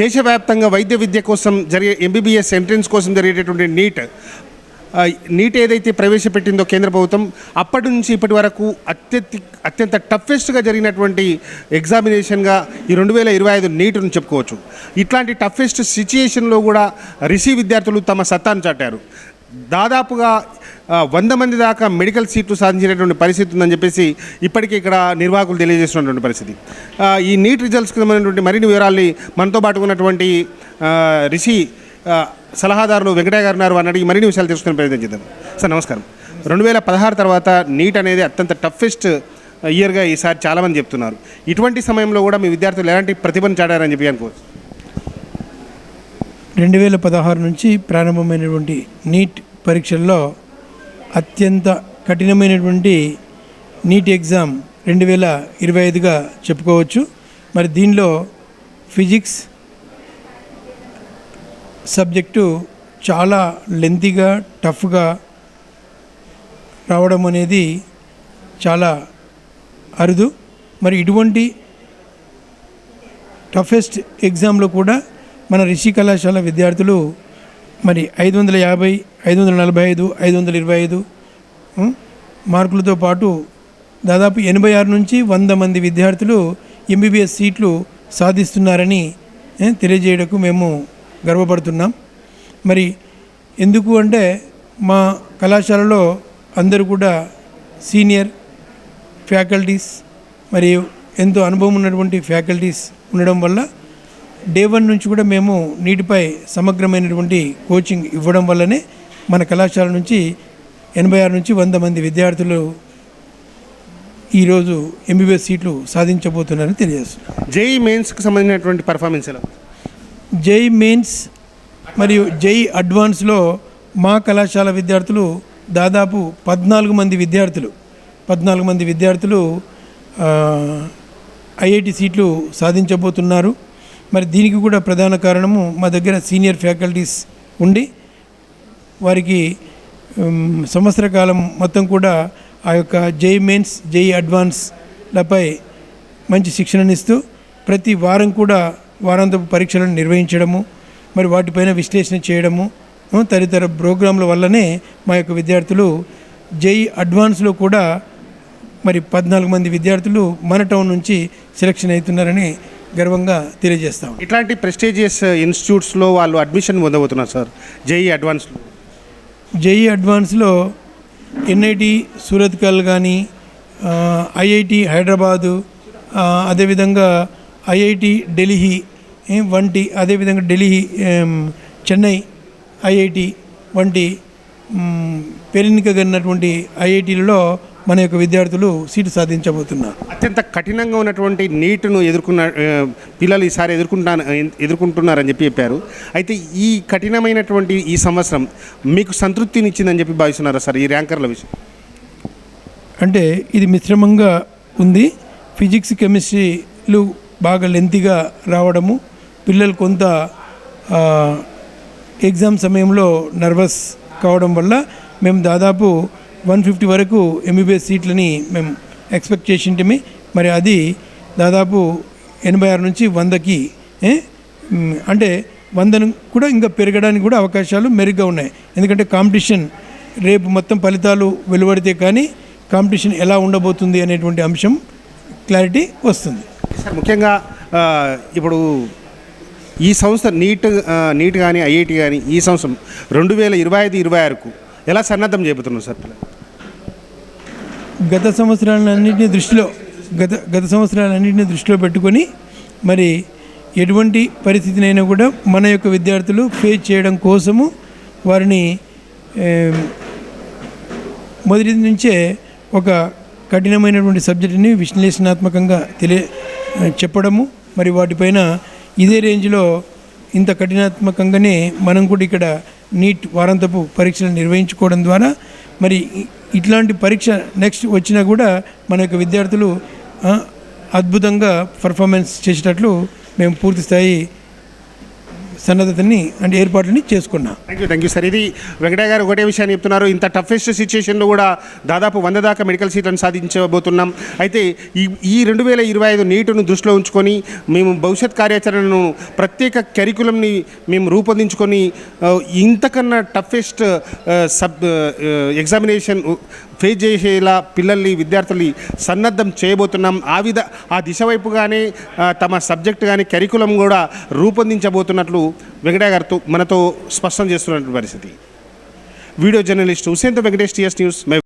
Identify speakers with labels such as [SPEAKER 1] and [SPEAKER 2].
[SPEAKER 1] దేశవ్యాప్తంగా వైద్య విద్య కోసం జరిగే ఎంబీబీఎస్ ఎంట్రన్స్ కోసం జరిగేటటువంటి నీట్ నీట్ ఏదైతే ప్రవేశపెట్టిందో కేంద్ర ప్రభుత్వం అప్పటి నుంచి ఇప్పటి వరకు అత్యంత అత్యంత టఫెస్ట్గా జరిగినటువంటి ఎగ్జామినేషన్గా ఈ రెండు వేల ఇరవై ఐదు నీట్ను చెప్పుకోవచ్చు. ఇట్లాంటి టఫెస్ట్ సిచ్యుయేషన్లో కూడా రిషి విద్యార్థులు తమ సత్తాను చాటారు. దాదాపుగా వంద మంది దాకా మెడికల్ సీట్లు సాధించినటువంటి పరిస్థితి ఉందని చెప్పేసి ఇప్పటికీ ఇక్కడ నిర్వాహకులు తెలియజేస్తున్నటువంటి పరిస్థితి. ఈ నీట్ రిజల్ట్స్కి సంబంధించినటువంటి మరిన్ని వివరాల్ని మనతో పాటు ఉన్నటువంటి రిషి సలహాదారులు వెంకటయ్య గారు ఉన్నారు. అని మరిన్ని విషయాలు తెలుసుకునే ప్రయత్నం చేద్దాం. సార్ నమస్కారం. రెండు వేల పదహారు తర్వాత నీట్ అనేది అత్యంత టఫెస్ట్ ఇయర్గా ఈసారి చాలామంది చెప్తున్నారు. ఇటువంటి సమయంలో కూడా మీ విద్యార్థులు ఎలాంటి ప్రతిభను చాడారని చెప్పి అనుకోవచ్చు?
[SPEAKER 2] రెండు వేల పదహారు నుంచి ప్రారంభమైనటువంటి నీట్ పరీక్షల్లో అత్యంత కఠినమైనటువంటి నీట్ ఎగ్జామ్ రెండు వేల ఇరవై ఐదుగా చెప్పుకోవచ్చు. మరి దీనిలో ఫిజిక్స్ సబ్జెక్టు చాలా లెంతీగా టఫ్గా రావడం అనేది చాలా అరుదు. మరి ఇటువంటి టఫెస్ట్ ఎగ్జామ్లో కూడా మన రిషి కళాశాల విద్యార్థులు మరి ఐదు వందల యాభై ఐదు వందల నలభై ఐదు ఐదు వందల ఇరవై ఐదు మార్కులతో పాటు దాదాపు ఎనభై ఆరు నుంచి వంద మంది విద్యార్థులు ఎంబీబీఎస్ సీట్లు సాధిస్తున్నారని తెలియజేయడకు మేము గర్వపడుతున్నాం. మరి ఎందుకు అంటే మా కళాశాలలో అందరూ కూడా సీనియర్ ఫ్యాకల్టీస్ మరియు ఎంతో అనుభవం ఉన్నటువంటి ఫ్యాకల్టీస్ ఉండడం వల్ల డే వన్ నుంచి కూడా మేము నీటిపై సమగ్రమైనటువంటి కోచింగ్ ఇవ్వడం వల్లనే మన కళాశాల నుంచి ఎనభై ఆరు నుంచి వంద మంది విద్యార్థులు ఈరోజు ఎంబీబీఎస్ సీట్లు సాధించబోతున్నారని తెలియజేస్తున్నాం
[SPEAKER 1] జేఈ మెయిన్స్కి సంబంధించినటువంటి పర్ఫార్మెన్స్ ఎలా?
[SPEAKER 2] జై మెయిన్స్ మరియు జై అడ్వాన్స్లో మా కళాశాల విద్యార్థులు దాదాపు పద్నాలుగు మంది విద్యార్థులు పద్నాలుగు మంది విద్యార్థులు ఐఐటి సీట్లు సాధించబోతున్నారు మరి దీనికి కూడా ప్రధాన కారణము మా దగ్గర సీనియర్ ఫ్యాకల్టీస్ ఉండి వారికి సంవత్సర కాలం మొత్తం కూడా ఆ యొక్క జై మెయిన్స్ జై అడ్వాన్స్లపై మంచి శిక్షణనిస్తూ ప్రతి వారం కూడా వారాంతపు పరీక్షలను నిర్వహించడము మరి వాటిపైన విశ్లేషణ చేయడము తదితర ప్రోగ్రాంల వల్లనే మా యొక్క విద్యార్థులు జై అడ్వాన్స్లో కూడా మరి పద్నాలుగు మంది విద్యార్థులు మన టౌన్ నుంచి సెలక్షన్ అవుతున్నారని గర్వంగా తెలియజేస్తాం
[SPEAKER 1] ఇట్లాంటి ప్రెస్టీజియస్ ఇన్స్టిట్యూట్స్లో వాళ్ళు అడ్మిషన్ పొందబోతున్నారు సార్ జేఈ అడ్వాన్స్లో.
[SPEAKER 2] జేఈ అడ్వాన్స్లో ఎన్ఐటి సూరత్కల్ కానీ ఐఐటి హైదరాబాదు అదేవిధంగా ఐఐటి ఢిల్లీ వంటి అదేవిధంగా ఢిల్లీ చెన్నై ఐఐటి వంటి మ్, ఐఐటీలలో మన యొక్క విద్యార్థులు సీటు సాధించబోతున్నారు.
[SPEAKER 1] అత్యంత కఠినంగా ఉన్నటువంటి నీటును ఎదుర్కొన్న పిల్లలు ఈసారి ఎదుర్కొంటా ఎదుర్కొంటున్నారని చెప్పి చెప్పారు. అయితే ఈ కఠినమైనటువంటి ఈ సంవత్సరం మీకు సంతృప్తినిచ్చిందని చెప్పి భావిస్తున్నారా సార్ ఈ ర్యాంకర్ల విషయం?
[SPEAKER 2] అంటే ఇది మిశ్రమంగా ఉంది. ఫిజిక్స్ కెమిస్ట్రీలు బాగా లెంతీగా రావడము పిల్లలు కొంత ఎగ్జామ్ సమయంలో నర్వస్ కావడం వల్ల మేము దాదాపు వన్ ఫిఫ్టీ వరకు ఎంబీబీఎస్ సీట్లని మేము ఎక్స్పెక్ట్ చేసింటిమి. మరి అది దాదాపు ఎనభై ఆరు నుంచి వందకి అంటే వందను కూడా ఇంకా పెరగడానికి కూడా అవకాశాలు మెరుగ్గా ఉన్నాయి. ఎందుకంటే కాంపిటీషన్ రేపు మొత్తం ఫలితాలు వెలువడితే కానీ కాంపిటీషన్ ఎలా ఉండబోతుంది అనేటువంటి అంశం క్లారిటీ వస్తుంది.
[SPEAKER 1] సార్ ముఖ్యంగా ఇప్పుడు ఈ సంస్థ నీట్ నీట్ కానీ ఐఐటి కానీ ఈ సంవత్సరం రెండు వేల ఇరవై ఐదు ఇరవై ఆరుకు ఎలా సన్నద్ధం చేయబోతున్నారు సార్ పిల్లలు?
[SPEAKER 2] గత సంవత్సరాలన్నింటినీ దృష్టిలో గత గత సంవత్సరాలన్నింటినీ దృష్టిలో పెట్టుకొని మరి ఎటువంటి పరిస్థితినైనా కూడా మన యొక్క విద్యార్థులు ఫేస్ చేయడం కోసము వారిని మొదటి నుంచే ఒక కఠినమైనటువంటి సబ్జెక్టుని విశ్లేషణాత్మకంగా తెలియ చెప్పడము మరి వాటిపైన ఇదే రేంజ్లో ఇంత కఠినాత్మకంగానే మనం కూడా ఇక్కడ నీట్ వారాంతపు పరీక్షలు నిర్వహించుకోవడం ద్వారా మరి ఇట్లాంటి పరీక్ష నెక్స్ట్ వచ్చినా కూడా మన యొక్క విద్యార్థులు అద్భుతంగా పర్ఫార్మెన్స్ చేసేటట్లు మేము పూర్తి స్థాయి సన్నద్ధతని అంటే ఏర్పాట్లని చేసుకున్నా.
[SPEAKER 1] Thank you thank you sir ఇది వెంకటయ్య గారు ఒకటే విషయాన్ని చెప్తున్నారు. ఇంత టఫెస్ట్ సిచ్యుయేషన్లో కూడా దాదాపు వంద దాకా మెడికల్ సీట్లను సాధించబోతున్నాం. అయితే ఈ ఈ రెండు వేల ఇరవై ఐదు నీటును దృష్టిలో ఉంచుకొని మేము భవిష్యత్ కార్యాచరణను ప్రత్యేక కెరికులంని మేము రూపొందించుకొని ఇంతకన్నా టఫెస్ట్ సబ్ ఎగ్జామినేషన్ ఫేస్ చేసేలా పిల్లల్ని విద్యార్థుల్ని సన్నద్ధం చేయబోతున్నాం. ఆ విధ ఆ దిశ వైపుగానే తమ సబ్జెక్ట్ కానీ కరికులం కూడా రూపొందించబోతున్నట్లు వెంకటయ్య గారితో మనతో స్పష్టం చేస్తున్నటువంటి పరిస్థితి. వీడియో జర్నలిస్ట్ హుసేన్తో వెంకటేష్ టీఎస్ న్యూస్ మై